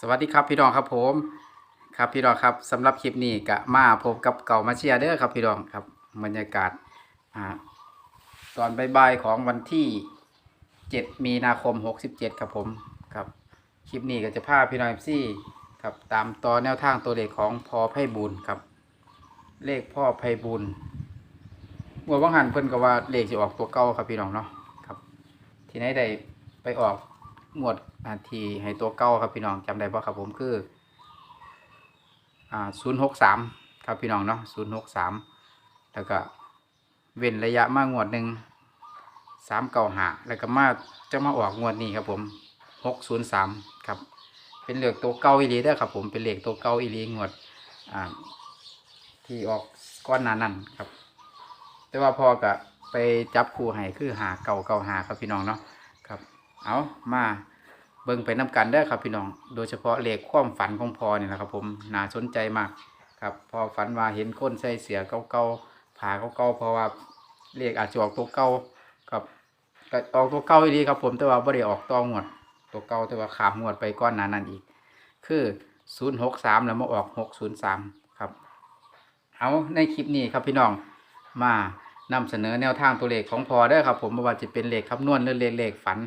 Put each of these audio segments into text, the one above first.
สวัสดีครับพี่น้องครับผมครับพี่น้องครับสำหรับคลิปนี้ก็มาพบกับเก่ามาเชียเด้อครับพี่น้องครับบรรยากาศอ่าตอนบ่ายๆของวันที่ 7 มีนาคม 67 ครับผมครับคลิปนี้ก็จะพาพี่น้องซี่ครับตามต่อแนวทางตัวเลขของพอไพ่บูลย์ครับ เลขพ่อไพ่บูลย์เมื่อวังหันเพิ่นก็ว่าเลขจะออกตัวเก่าครับพี่น้องเนาะครับ ที่ไหนได้ไปออก หมวดอาทีให้ตัวเก้าครับพี่น้องจำได้ป่ะครับผมคืออ่าศูนย์หกสามครับพี่น้องเนาะศูนย์หกสามแล้วก็เว้นระยะมากงวดหนึ่งสามเก่าหาแล้วก็มาจะมาออกงวดนี้ครับผมหกศูนย์สามครับ เป็นเหลือกตัวเก้าอีหลีเด้ครับผมเป็นเหล็กตัวเก้าอีหลีงวดอ่าที่ออกก้อนนานั่นครับ แต่ว่าพอกับไปจับคู่ให้คือหาเก่าเก่าหาครับพี่น้องเนาะ เอามาเบิ่งไปน้กันเด้ครับพี่น้อง โดยเฉพาะเลขความฝันของพอเนี่ยนะครับ ผมน่าสนใจมากครับพอฝันว่าเห็นคนใส่เสียเก่าๆผ่าเก่าๆเพราะว่าเลขอาจจะออกตัวเก่าครับออกตัวเก่าดีครับผมแต่ว่าบ่ได้ออกตัวงวดตัวเก่าแต่ว่าขามงวดไปก้อนหนานั้นอีก คือ063แล้วมาออก603ครับเอาในคลิปนี้ครับพี่น้องมานำเสนอแนวทางตัวเลขของพอเด้ครับผมไม่ว่าจะเป็นเลขคำนวณหรือเลขเลขฝัน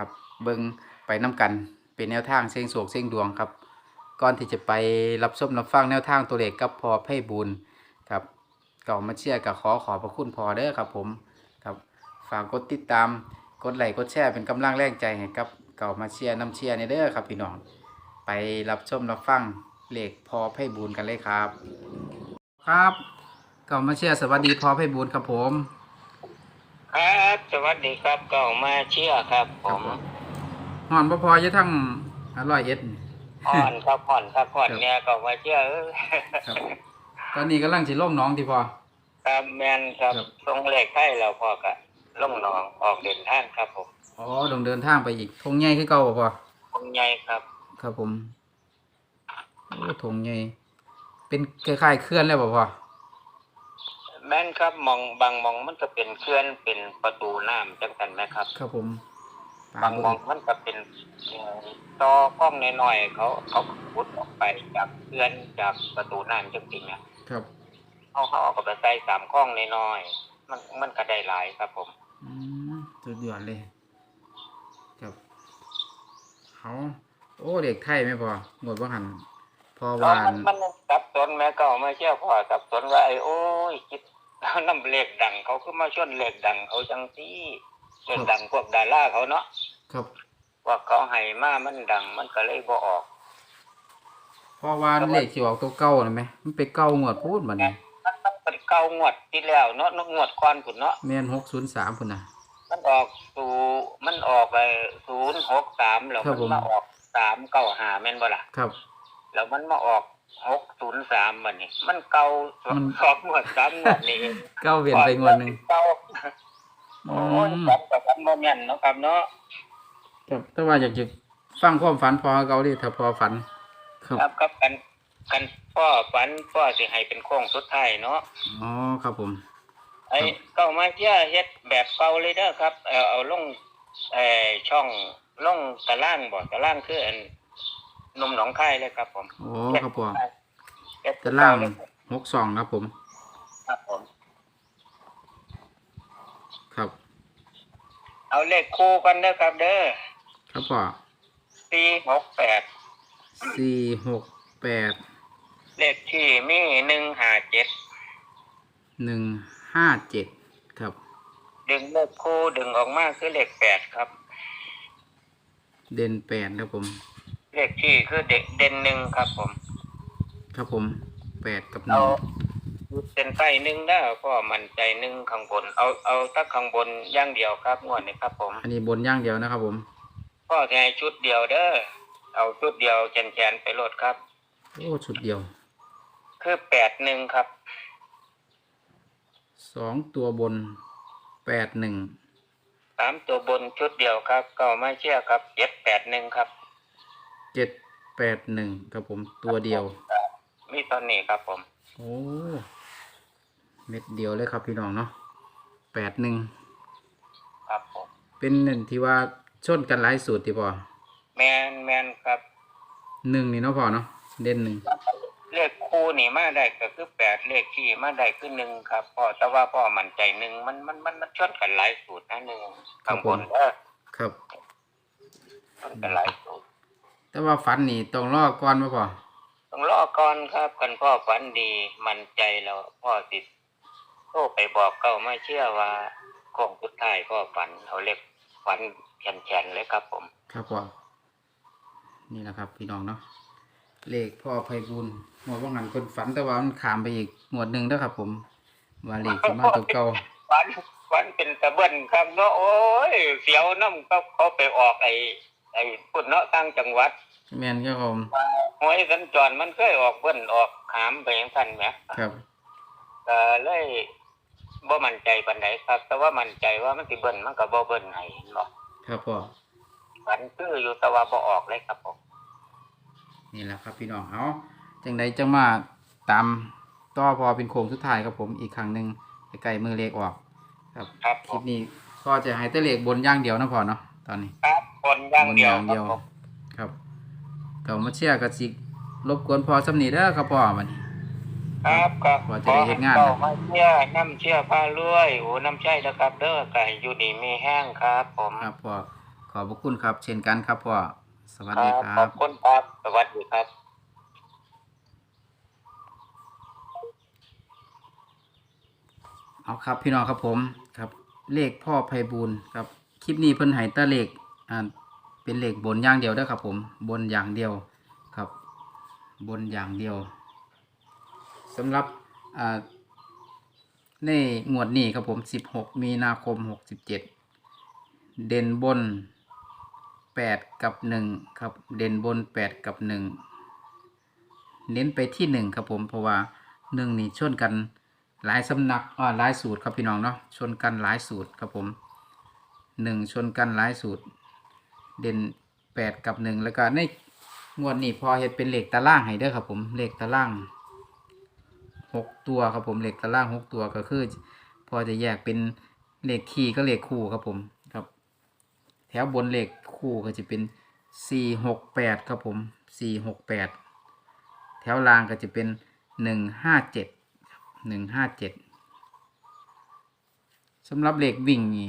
ครับ เบิ่งไปน้กันเป็นแนวทางเสียงโศกเสียงดวงครับก่อนที่จะไปรับชมรับฟังแนวทางตัวเลขกับพอไพ่บุญครับก่ามาเชียร์กับขอขอบพระคุณพอเด้อครับผมครับฝากกดติดตามกดไลค์กดแชร์เป็นกำลังแรงใจให้กับเก่ามาเชียร์น้ำเชียร์ในเด้อครับพี่น้อง ไปรับชมรับฟังเลขพอไพ่บุญกันเลยครับ ครับเก่ามาเชียร์สวัสดีพอไพ่บุญครับผม ครับ สวัสดีครับก็มาเชื่อครับ ผมหอนบ่พอจะทั้งอร่อยเอ็ดนี่ผ่อนครับผ่อนครับผ่อนครับเนี่ยก็มาเชื่อเออครับตอนนี้กำลังสิลงน้องที่พอครับแมนครับครับทรงเลขไทยเราพอกะล่องหนองออกเดินทางครับผมอ๋อลงเดินทางไปอีกทงใหญ่คือเก่าบ่พอผมใหญ่ครับ ครับผมโอ้ทงใหญ่เป็นคล้ายๆเคลื่อนแล้วบ่พอ แม่นครับมองบางมองมันก็เป็นเคลื่อนเป็นประตูน้ำจังกันไหมครับ ครับผมบางมองมันก็เป็นเอ่อต่อข้องน้อยๆเขาเขาพุดออกไปจากเคลื่อนจากประตูน้ำจังจริงนะครับเขาเขาเอาก็ไปใส่สามข้องน้อยๆมันมันก็ได้หลายครับ ผมอืมสุดยอดเลย ครับเขาโอ้เด็กไทยไม่พอหมดว่าหันพอตอวานนมันมันสับสนแม่ก็ไม่เชื่อพ่อสับสนว่าไอ้โอ้ยคิด น้ำเลขดังเขาคือมาชนเลขดังเขาจังซี่เลขดังพวกดาราเขาเนาะครับว่าเขาให้มามันดัง มันก็เลยบ่ออกพอวานเลขที่ออกตัวเก่านะไหมมันไปเก่าหมวดพูดบัดนี้มันมันเป็นเก่างวดที่แล้วเนาะงวดก่อนพุ่นเนาะแม่นหกศูนย์สามพุ่นนะมันออกสู่มันออกไปศูนย์หกสามแล้วครับมันผมมาออกสามเก้าหาแม่นบ่ล่ะครับ แล้วมันมาออก หกศูนย์สามบัดนี้มันเก่าสองมัน สองงวดสามงวดนี่เองเก้าเวียนไปงวดหนึ่งเก่าอืโอ้ยมฝันกับฝันโมเมนเนาะครับเนาะครับแต่ว่าอยากจะฟังความฝันพอเกาดิถ้าพอฝัน ครับครับครับกันกันพ่อฝันพ่อสิให้เป็นโค้งสุดท้ายเนาะ อ๋อครับผม ไอ้เก้ามาเที่ยเฮ็ดแบบเก่าเลยเด้อครับ เอาเอาลงเอ่อช่องลงตารางบ่ตารางคืออันห นมหนองคายเลยครับผมโอ้ครับผมเฮ็ดจะล่างเก่เลยหกสองครับผม ครับผม ครับ เอาเลขคู่กันเด้อครับเด้อ ครับพ่อสี่หกแปด สี่หกแปด เลขที่มีหนึ่งห้าเจ็ด หนึ่งห้าเจ็ดครับ ดึงเลขคู่ดึงออกมาคือเลขแปดครับ เด่นแปดครับผม เลขที่คือเด็กเด่นหนึ่งครับผม ครับผมแปดกับหเอานึ่งเป็นไส้หนึ่งได้อพ่อมันใจหนึ่งข้างบน เอาเอาตักข้างบนอย่างเดียวครับงวดนี้ครับผมอันนี้บนอย่างเดียวนะครับผมพ่อแค่ชุดเดียวเด้อเอาชุดเดียวแขนๆไปโลดครับ โอ้ชุดเดียวคือแปดหนึ่งครับ สองตัวบนแปดหนึ่งสามตัวบนชุดเดียวครับ ก็ไม่เชื่อครับเจ็ดแปดหนึ่งครับ เจ็ดแปดหนึ่งครับผมตัวเดียว มีตอนนี้ครับผม โอ้ เม็ดเดียวเลยครับพี่น้องเนาะแปดหนึ่งครับผม เป็นนั่นที่ว่าชนกันหลายสูตรที่พอแมนแมนครับหนึ่งนี่เนาะพ่อเนาะเด่นหนึ่งเลขคู่นี่มาได้ก็คือแปดเลขที่มาได้คือหนึ่งครับพ่อแต่ว่าพ่อมั่นใจหนึ่งมันมันมันมันชนกันหลายสูตรนะหนึ่งข้างบนเออครับชนกันหลายสูตร แต่ว่าฝันนี่ต้องรอก่อนมาพ่อต้องรอก่อนครับกันพ่อฝันดีมั่นใจแล้วพ่อติดโทรไปบอกเก้าไม่เชื่อว่าของสุดท้ายพ่อฝันเอาเล็กฝันแฉนๆเลยครับผม ครับพ่อนี่แหละครับ พี่น้องเนาะเลขพ่อไพบุญหมวดว่างันคนฝันแต่ว่ามันขามไปอีกหมวดหนึ่งแล้วครับ ผมว่าเลขจะมาตัวเก่าฝันฝันเป็นตะเบิ้นครับเนาะโอ้ยเสียวน้ำก็เขาไปออกไอ้ ไอ้พุ่นเนาะตั้งจังหวัดแมนครับผมหวยสัญจรมันเคยออกเบิ้นออกขามไปอย่างนั้นไหมครับก็เลยบ่มั่นใจปานใดครับ แต่ว่ามั่นใจว่ามันสิเบิ้นมันก็บ่เบิ้นให้เนาะครับพ่อฝันคืออยู่แต่ว่าบ่ออกเลยครับผมนี่แหละครับพี่น้องเอาจังใดจังมาตามต่อพอเป็นโค้งสุดท้ายครับผมอีกครั้งหนึ่งใกล้ๆมือเลขออก ครับครับคผลิปมนี้ก็จะให้แต่เลขบนอย่างเดียวนะพอเนาะตอนนี้ครับ คนอย่างเดียวบนอย่างเดียวครับผมครับเก่ามาเชียร์กับสิรบกวนพอสำนีเด้อครับพ่อมันนี้ครับครับว่าจะได้เฮ็ดงานขอให้เจ้มาเชื่อน้ำเชื่อพารวยโอ้น้ำใช่นะครับเด้อไก่อยู่ดีมีแห้งครับ ผมครับพ่อขอบพระคุณครับ เช่นกันครับพ่อสวัสดีคขรัอบบคุณครับสวัสดีครับเอาครับพี่น้องครับผมครับเลขพ่อไพบูลย์ครับคลิปนี้เพิ่นให้แตาเลข อ่าเป็นเหลขบนอย่างเดียวเด้ครับผมบนอย่างเดียวครับ บนอย่างเดียวสำหรับอ่าในงวดนี้ครับผม 16 มีนาคม 67 เด่นบน 8 กับ 1 ครับ เด่นบน 8 กับ 1 เน้นไปที่ 1 ครับผม เพราะว่า 1 นี่ชนกันหลายสำนักอ่าหลายสูตรครับพี่น้องเนาะ ชนกันหลายสูตรครับผม 1 ชนกันหลายสูตร เด่น8กับ1แล้วก็ในงวดนี้พอเฮ็ดเป็นเหลขตารางให้เด้อครับผมเหลขตาราง6ตัวครับผมเหลขตาราง6ตัวก็คือ พอจะแยกเป็นเลขคีย์ก็เหลขคู่ครับผมครับ แถวบนเหลขคู่ก็จะเป็นสี่หกแปดครับผมสี่หกแปดแถวล่างก็จะเป็นหนึ่งห้าเจ็ดหนึ่งห้าเจ็ดสำหรับเหลขวิ่งนี่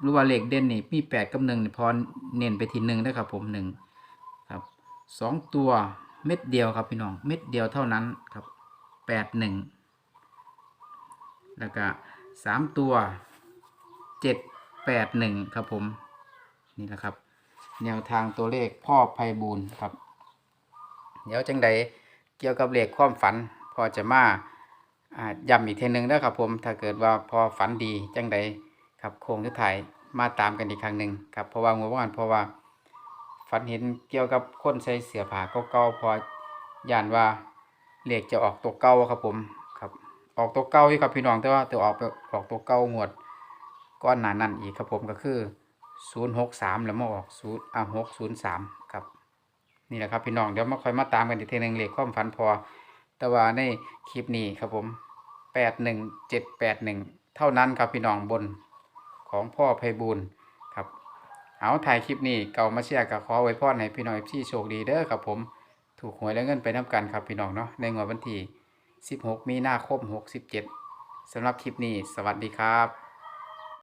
หรือว่าเลขเด่นนี่มีแปดกับหนึ่งนี่พอเน้นไปที่หนึ่งนะครับผมหนึ่งครับสองตัวเม็ดเดียวครับพี่น้องเม็ดเดียวเท่านั้นครับแปดหนึ่งแล้วก็สามตัวเจ็ดแปดหนึ่งครับผมนี่แหละครับ แนวทางตัวเลขพ่อไพบูลครับ เดี๋ยวจังใดเกี่ยวกับเลขความฝันพอจะมาย้ำอีกเทีนึงนะครับผมถ้าเกิดว่าพอฝันดีจังใด ครับโค้งทุดท้ายมาตามกันอีกครั้งหนึ่งครับเพราะว่าเมื่อวานเพราะว่าฝันเห็นเกี่ยวกับคนใส่เสื้อผ้าเก่าๆพอย่านว่าเลขจะออกตัวเก่าครับผมครับออกตัวเก่าอยู่ครับพี่น้องแต่ว่าตัวออกไปออกตัวเก่างวดก้อนหนานั่นอีกครับผมก็คือศูนย์หกสามแล้วมาออกศูนย์อ่าหกศูนย์สามครับนี่แหละครับพี่น้องเดี๋ยวมาคอยมาตามกันอีกทีหนึ่งเลขความฝันพอ แต่ว่าในคลิปนี้ครับผมแปดหนึ่งเจ็ดแปดหนึ่งเท่านั้นครับพี่น้องบน ของพ่อไพบุญครับเอาถ่ายคลิปนี้เก่ามาเชียร์กับขอไว้พรให้พี่น้องที่โชคดีเด้อครับผมถูกหวยและเงินไปน้ากันครับพี่น้องเนาะในงวดวันที่16 มีนาคม 67สำหรับคลิปนี้ สวัสดีครับ